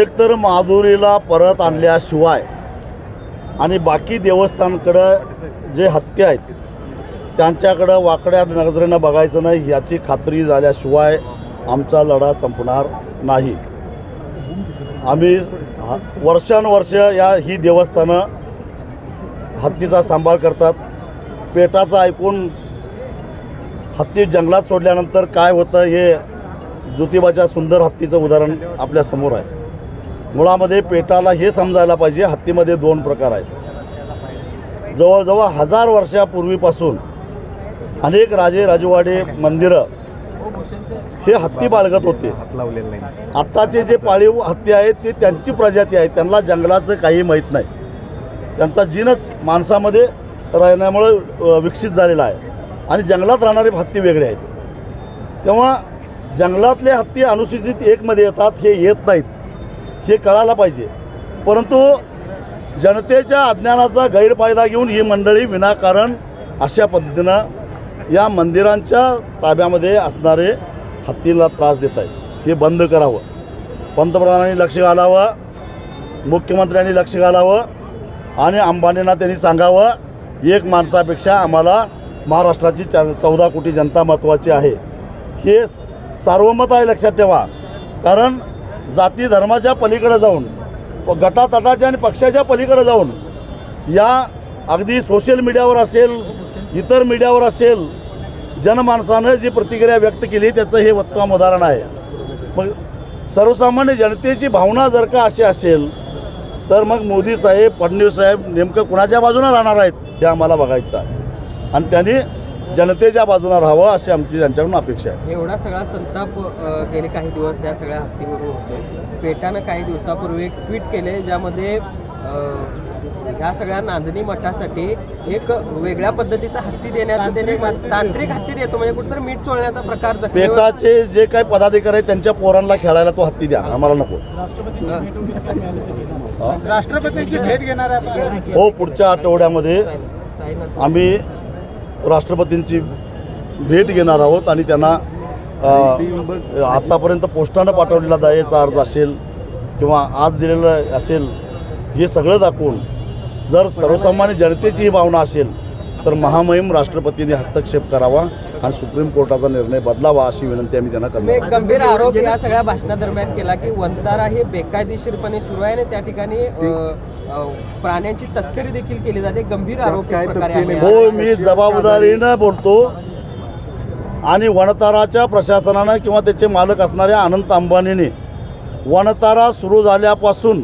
एकतर माधुरीला परत आणल्याशिवाय आणि बाकी देवस्थानकडं जे हत्या आहेत त्यांच्याकडं वाकड्या नजरेनं बघायचं नाही याची खात्री झाल्याशिवाय आमचा लढा संपणार नाही. आम्ही वर्षानुवर्ष या ही देवस्थानं हत्तीचा सांभाळ करतात. पेटाचं ऐकून हत्ती जंगलात सोडल्यानंतर काय होतं हे ज्योतिबाच्या सुंदर हत्तीचं उदाहरण आपल्यासमोर आहे. मुळामध्ये पेटाला हे समजायला पाहिजे हत्तीमध्ये दोन प्रकार आहेत. जवळजवळ हजार वर्षापूर्वीपासून अनेक राजे राजवाडे मंदिरं हे हत्ती बाळगत होते. आत्ताचे जे पाळीव हत्ती आहेत ते त्यांची प्रजाती आहे त्यांना जंगलाचं काही माहीत नाही. त्यांचा जीनच माणसामध्ये राहण्यामुळं विकसित झालेला आहे. आणि जंगलात राहणारे हत्ती वेगळे आहेत. तेव्हा जंगलातले हत्ती अनुसूचित एकमध्ये येतात हे येत नाहीत. हे कळायला पाहिजे. परंतु जनतेच्या अज्ञानाचा गैरफायदा घेऊन ही मंडळी विनाकारण अशा पद्धतीनं या मंदिरांच्या ताब्यामध्ये असणारे हत्तीला त्रास देत आहेत. हे बंद करावं. पंतप्रधानांनी लक्ष घालावं मुख्यमंत्र्यांनी लक्ष घालावं आणि अंबानींना त्यांनी सांगावं एक माणसापेक्षा आम्हाला महाराष्ट्राची चा चौदा कोटी जनता महत्त्वाची आहे. हे सार्वमत आहे लक्षात ठेवा. कारण जाती धर्माच्या पलीकडे जाऊन व गटातटाच्या आणि पक्षाच्या पलीकडे जाऊन या अगदी सोशल मीडियावर असेल इतर मीडियावर असेल जनमानसानं जी प्रतिक्रिया व्यक्त केली त्याचं हे उत्तम उदाहरण आहे. मग सर्वसामान्य जनतेची भावना जर का अशी असेल तर मग मोदी साहेब फडणवीस साहेब नेमकं कुणाच्या बाजूनं राहणार आहेत हे आम्हाला बघायचं आहे. आणि त्यांनी जनतेच्या बाजूनं राहावं अशी आमची त्यांच्याकडून अपेक्षा आहे. एवढा सगळा संताप अ, गेले काही दिवस या सगळ्या हत्तीवरून होतोय. पेटानं काही दिवसापूर्वी एक ट्विट केले ज्यामध्ये अ, ह्या सगळ्या नांदणी मठासाठी एक वेगळ्या पद्धतीचा हत्ती देण्याचं त्याने तांत्रिक हत्ती देतो म्हणजे कुठेतरी मीठ चोळण्याचा प्रकार जखमीवर- पेटाचे जे काही पदाधिकारी आहेत त्यांच्या पोरांना खेळायला तो हत्ती द्या. आम्हाला नको. हा? राष्ट्रपतींची भेट घेणार आहे हो पुढच्या आठवड्यामध्ये साई- साईनाथ आम्ही राष्ट्रपतींची भेट घेणार आहोत आणि त्यांना आत्तापर्यंत पोस्टानं पाठवलेला दयेचा अर्ज असेल किंवा आज दिलेलं असेल हे सगळं दाखवून जर सर्वसामान्य जनतेची ही भावना असेल तर महामहिम राष्ट्रपतींनी हस्तक्षेप करावा. आणि सुप्रीम कोर्टाचा निर्णय बदलावा अशी विनंती आम्ही त्यांना करणार गंभीर आरोप या सगळ्या भाषणादरम्यान केला की वंतारा हे बेकायदेशीरपणे सुरू आहे आणि त्या ठिकाणी प्राण्यांची तस्करी देखील केली जाते. गंभीर आरोप. हो मी जबाबदारीनं बोलतो. आणि वनताराच्या प्रशासनानं किंवा त्याचे मालक असणाऱ्या अनंत अंबानीने वनतारा सुरू झाल्यापासून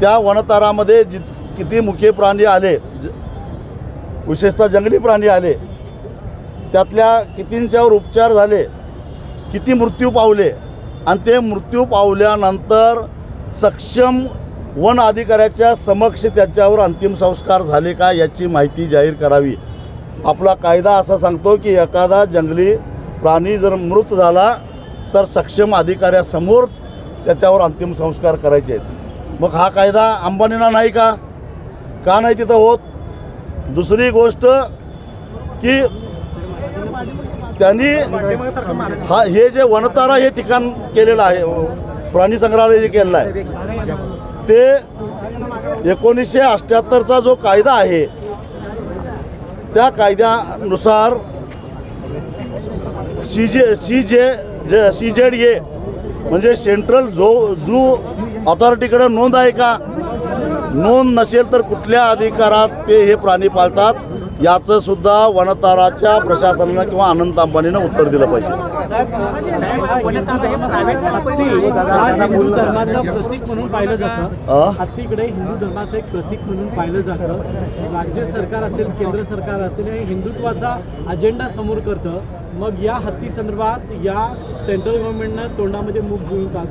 त्या वनतारामध्ये जि किती मुख्य प्राणी आले ज विशेषतः जंगली प्राणी आले त्यातल्या कितींच्यावर उपचार झाले किती मृत्यू पावले आणि ते मृत्यू पावल्यानंतर सक्षम वन अधिकाऱ्याच्या समक्ष त्याच्यावर अंतिम संस्कार झाले का याची माहिती जाहीर करावी. आपला कायदा असा सांगतो की एखादा जंगली प्राणी जर मृत झाला तर सक्षम अधिकाऱ्यासमोर त्याच्यावर अंतिम संस्कार करायचे आहेत. मग हा कायदा अंबानींना नाही का? का नाही तिथं होत? दुसरी गोष्ट की त्यांनी हा हे जे वनतारा हे ठिकाण केलेलं आहे प्राणी संग्रहालय जे केलेलं आहे ते एकोणीसशे अठ्ठ्याहत्तरचा जो कायदा आहे त्या कायद्यानुसार सी जे सी जे जे सी जेड ए म्हणजे सेंट्रल झो झू ऑथॉरिटीकडे नोंद आहे का? नोंद नसेल तर कुठल्या अधिकारात ते हे प्राणी पाळतात? याचं सुद्धा वनताराच्या प्रशासनानं किंवा अनंत अंबानीनं उत्तर दिलं पाहिजे. हिंदू धर्माचं प्रतीक म्हणून पाहिलं जातं अ? हत्तीकडे हिंदू धर्माचं एक प्रतीक म्हणून पाहिलं जातं. राज्य सरकार असेल केंद्र सरकार असेल हे हिंदुत्वाचा अजेंडा समोर करतं. मग या हत्ती संदर्भात या सेंट्रल गव्हर्नमेंटनं तोंडामध्ये मूग घेऊन का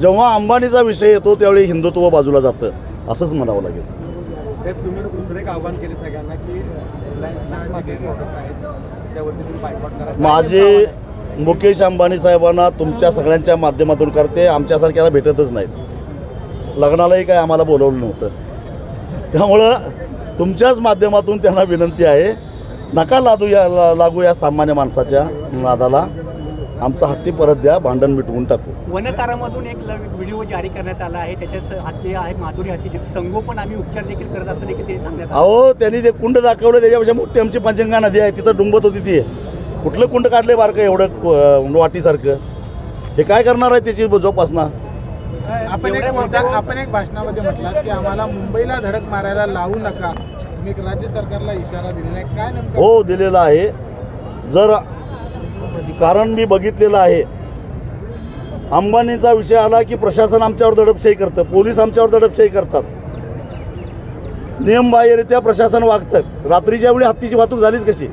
जेव्हा अंबानीचा विषय येतो त्यावेळी हिंदुत्व बाजूला जातं. असंच म्हणावं लागेल. तुम्ही दुसरं एक आव्हान केले सगळ्यांना की रिलायन्सच्या जे product आहेत त्यावरती तुम्ही बायकॉट करा. माझे मुकेश अंबानी साहेबांना तुमच्या सगळ्यांच्या माध्यमातून करते. आमच्यासारख्याला भेटतच नाहीत. लग्नालाही काय आम्हाला बोलवलं नव्हतं. त्यामुळं तुमच्याच माध्यमातून त्यांना विनंती आहे नका लादू या लागू या सामान्य माणसाच्या नादाला. आमचा हत्ती परत द्या भांडण मिटवून टाकू. वनतारामधून एक ल- व्हिडिओ जारी करण्यात आला आहे. त्याच्या हत्ती आहे माधुरी हत्तीचे संगोपन आम्ही उपचार देखील करत असं देखील ते सांगण्यात अहो त्यांनी ते कुंड दाखवलं त्याच्यापेक्षा मोठी आमची पंचंगा नदी आहे तिथं डुंबत होती ती. कुठलं कुंड काढले बारकं एवढं वाटीसारखं? हे काय करणार आहे त्याची जोपासना? आपण एक आपण एक भाषणामध्ये म्हटलात की आम्हाला मुंबईला धडक मारायला लावू नका. राज्य सरकारला इशारा दिलेला आहे. काय नेमकं? हो दिलेला आहे. जर कारण मी बघितलेलं आहे. अंबानीचा विषय आला की प्रशासन आमच्यावर दडपशाही करतं. पोलीस आमच्यावर दडपशाही करतात. नियमबाह्यरित्या प्रशासन वागतं. रात्रीच्या वेळी हत्तीची वाहतूक झालीच कशी?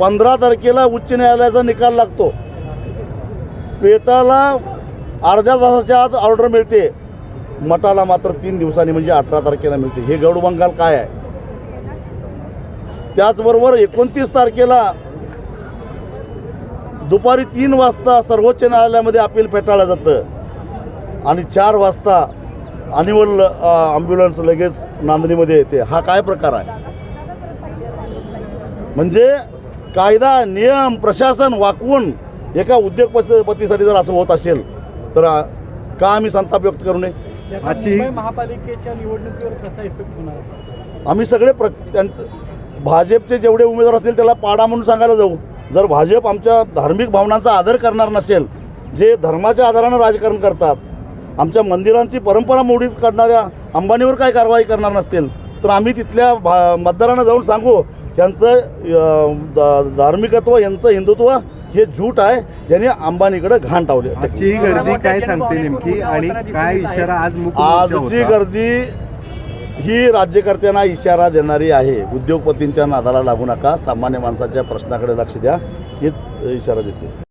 पंधरा तारखेला उच्च न्यायालयाचा निकाल लागतो. पेटाला अर्ध्या तासाच्या आत ऑर्डर मिळते. मठाला मात्र तीन दिवसांनी म्हणजे अठरा तारखेला मिळते. हे गौड बंगाल काय आहे? त्याचबरोबर एकोणतीस तारखेला दुपारी तीन वाजता सर्वोच्च न्यायालयामध्ये अपील फेटाळलं जातं. आणि चार वाजता अनिवल ॲम्ब्युलन्स लगेच नांदणीमध्ये येते. हा काय प्रकार आहे? म्हणजे कायदा नियम प्रशासन वाकवून एका उद्योगपतीसाठी जर असं होत असेल तर का आम्ही संताप व्यक्त करू नये? महापालिकेच्या निवडणुकीवर कसा इफेक्ट होणार? आम्ही सगळे प्र त्यांचं भाजपचे जेवढे उमेदवार असतील त्याला पाडा म्हणून सांगायला जाऊ. जर भाजप आमच्या धार्मिक भावनांचा आदर करणार नसेल जे धर्माच्या आधारानं राजकारण करतात आमच्या मंदिरांची परंपरा मोडीत काढणाऱ्या अंबानीवर काय कारवाई करणार नसतील तर आम्ही तिथल्या भा मतदारांना जाऊन सांगू यांचं धार्मिकत्व यांचं हिंदुत्व हे झूट आहे यांनी अंबानीकडे घाण टावले आजची गर्दी काय सांगते नेमकी? आणि काय इशारा आज आजची गर्दी ही राज्यकर्त्यांना इशारा देणारी आहे. उद्योगपतींच्या नादाला लागू नका. सामान्य माणसाच्या प्रश्नाकडे लक्ष द्या. हीच इशारा देते.